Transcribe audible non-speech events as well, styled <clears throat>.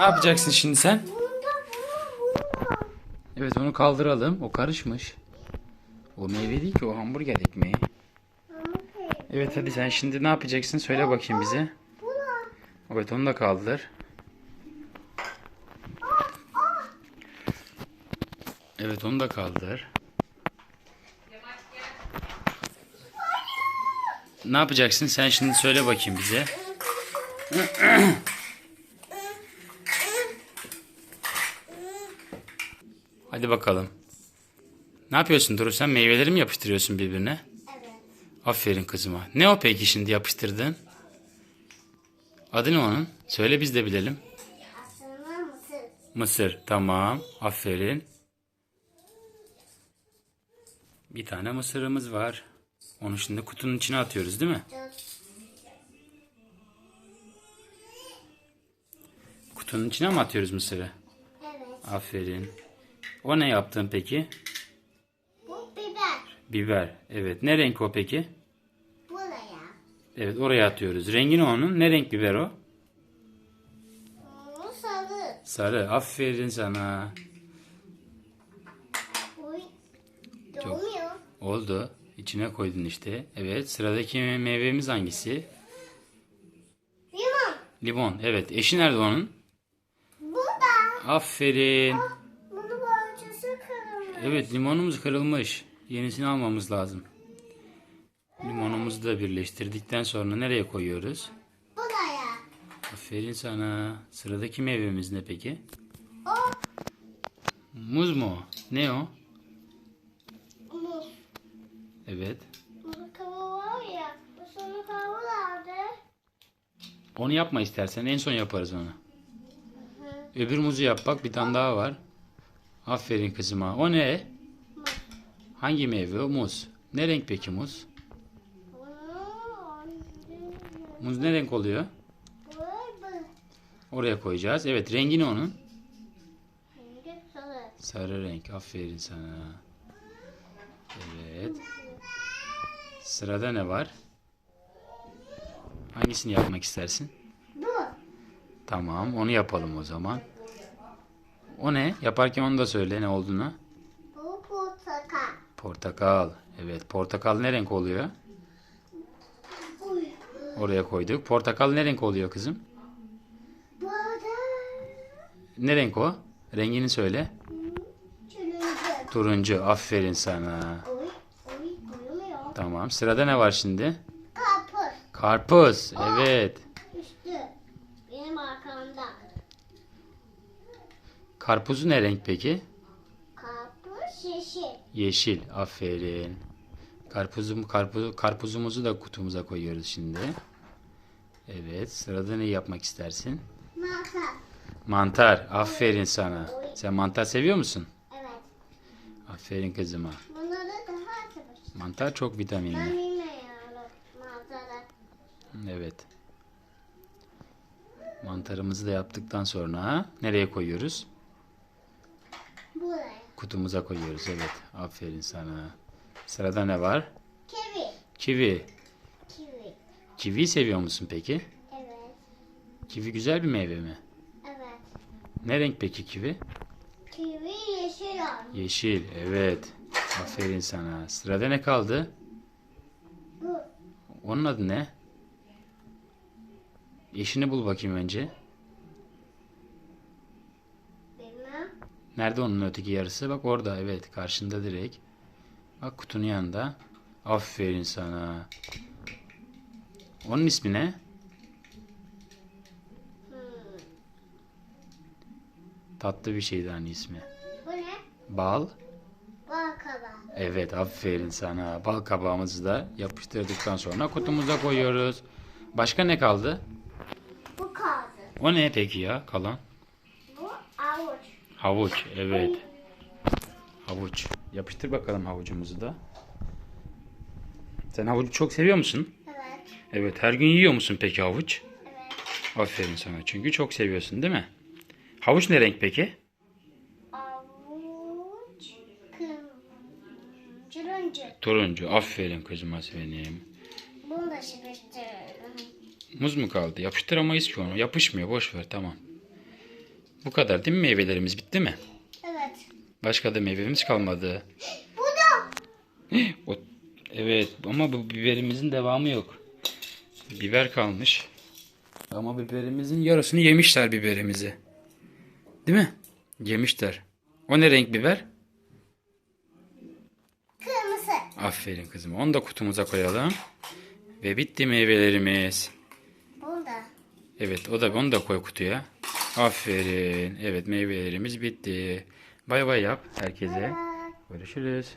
Ne yapacaksın şimdi sen? Evet onu kaldıralım. O karışmış. O meyve değil ki o hamburger ekmeği. Evet hadi sen şimdi ne yapacaksın? Söyle bakayım bize. Evet onu da kaldır. Evet onu da kaldır. Ne yapacaksın? Sen şimdi söyle bakayım bize. <clears throat> Hadi bakalım. Ne yapıyorsun Duru? Sen meyveleri mi yapıştırıyorsun birbirine? Evet. Aferin kızıma. Ne o peki şimdi yapıştırdın? Adı ne onun? Söyle biz de bilelim. Aslında mısır. Mısır. Tamam. Aferin. Bir tane mısırımız var. Onu şimdi kutunun içine atıyoruz değil mi? Kutunun içine mi atıyoruz mısırı? Evet. Aferin. O ne yaptın peki? Bu biber. Biber. Evet. Ne renk o peki? Buraya. Evet oraya atıyoruz. Rengi ne onun? Ne renk biber o? Bu sarı. Sarı. Aferin sana. Uy. Dolmuyor. Oldu. İçine koydun işte. Evet. Sıradaki meyvemiz hangisi? Limon. Limon. Evet. Eşi nerede onun? Burada. Aferin. Kırılmış. Evet limonumuz kırılmış. Yenisini almamız lazım. Limonumuzu da birleştirdikten sonra nereye koyuyoruz? Buraya. Aferin sana. Sıradaki meyvemiz ne peki? O. Muz mu? Ne o? Muz. Evet. Muz kabuğu var ya. Bu sonu kabuğu nerede? Onu yapma istersen. En son yaparız onu. Öbür muzu yap bak. Bir tane daha var. Aferin kızıma. O ne? Hangi meyve o? Muz. Ne renk peki muz? Muz ne renk oluyor? Oraya koyacağız. Evet rengi ne onun? Sarı renk. Aferin sana. Evet. Sırada ne var? Hangisini yapmak istersin? Bu. Tamam, onu yapalım o zaman. O ne? Yaparken onu da söyle ne olduğunu. Bu portakal. Portakal. Evet, portakal ne renk oluyor? Uy. Oraya koyduk. Portakal ne renk oluyor kızım? Ne renk o? Rengini söyle. Çürüncü. Turuncu. Aferin sana. Tamam. Sırada ne var şimdi? Karpuz. Karpuz. Evet. Üstü. Benim arkamda. Karpuzu ne renk peki? Karpuz yeşil. Yeşil. Aferin. Karpuzum, karpuz, karpuzumuzu da kutumuza koyuyoruz şimdi. Evet. Sırada ne yapmak istersin? Mantar. Mantar. Aferin sana. Sen mantar seviyor musun? Evet. Aferin kızıma. Bunları daha sever. Mantar çok Ben vitaminli. bilmiyorum. Evet. Mantarımızı da yaptıktan sonra nereye koyuyoruz? Buraya. Kutumuza koyuyoruz. Evet. Aferin sana. Sırada ne var? Kivi. Kivi. Kivi. Kivi seviyor musun peki? Evet. Kivi güzel bir meyve mi? Evet. Ne renk peki kivi? Kivi yeşil olmuş. Yeşil. Evet. Aferin sana. Sırada ne kaldı? Bu. Onun adı ne? Eşini bul bakayım önce. Nerede onun öteki yarısı? Bak orada. Evet. Karşında direkt. Bak kutunun yanında. Aferin sana. Onun ismi ne? Hmm. Tatlı bir şeydi hani ismi. Bu ne? Bal. Bal kabağı. Evet aferin sana. Bal kabağımızı da yapıştırdıktan sonra kutumuza koyuyoruz. Başka ne kaldı? Bu kaldı. O ne peki ya kalan? Havuç. Evet. Havuç. Yapıştır bakalım havucumuzu da. Sen havucu çok seviyor musun? Evet. Evet. Her gün yiyor musun peki havuç? Evet. Aferin sana. Çünkü çok seviyorsun değil mi? Havuç ne renk peki? Avuç. Kırmızı. Turuncu. Turuncu. Aferin kızıma benim. Bunu da sıkıştırırım. Muz mu kaldı? Yapıştıramayız ki onu. Yapışmıyor. Boş ver. Tamam. Bu kadar değil mi meyvelerimiz bitti mi? Evet. Başka da meyvemiz kalmadı. <gasps> Bu da. <gasps> O, evet ama bu biberimizin devamı yok. Biber kalmış. Ama biberimizin yarısını yemişler biberimizi. Değil mi? Yemişler. O ne renk biber? Kırmızı. Aferin kızım. Onu da kutumuza koyalım. Ve bitti meyvelerimiz. Burada. Evet o da onu da koy kutuya. Aferin. Evet meyvelerimiz bitti. Bay bay yap herkese. Görüşürüz.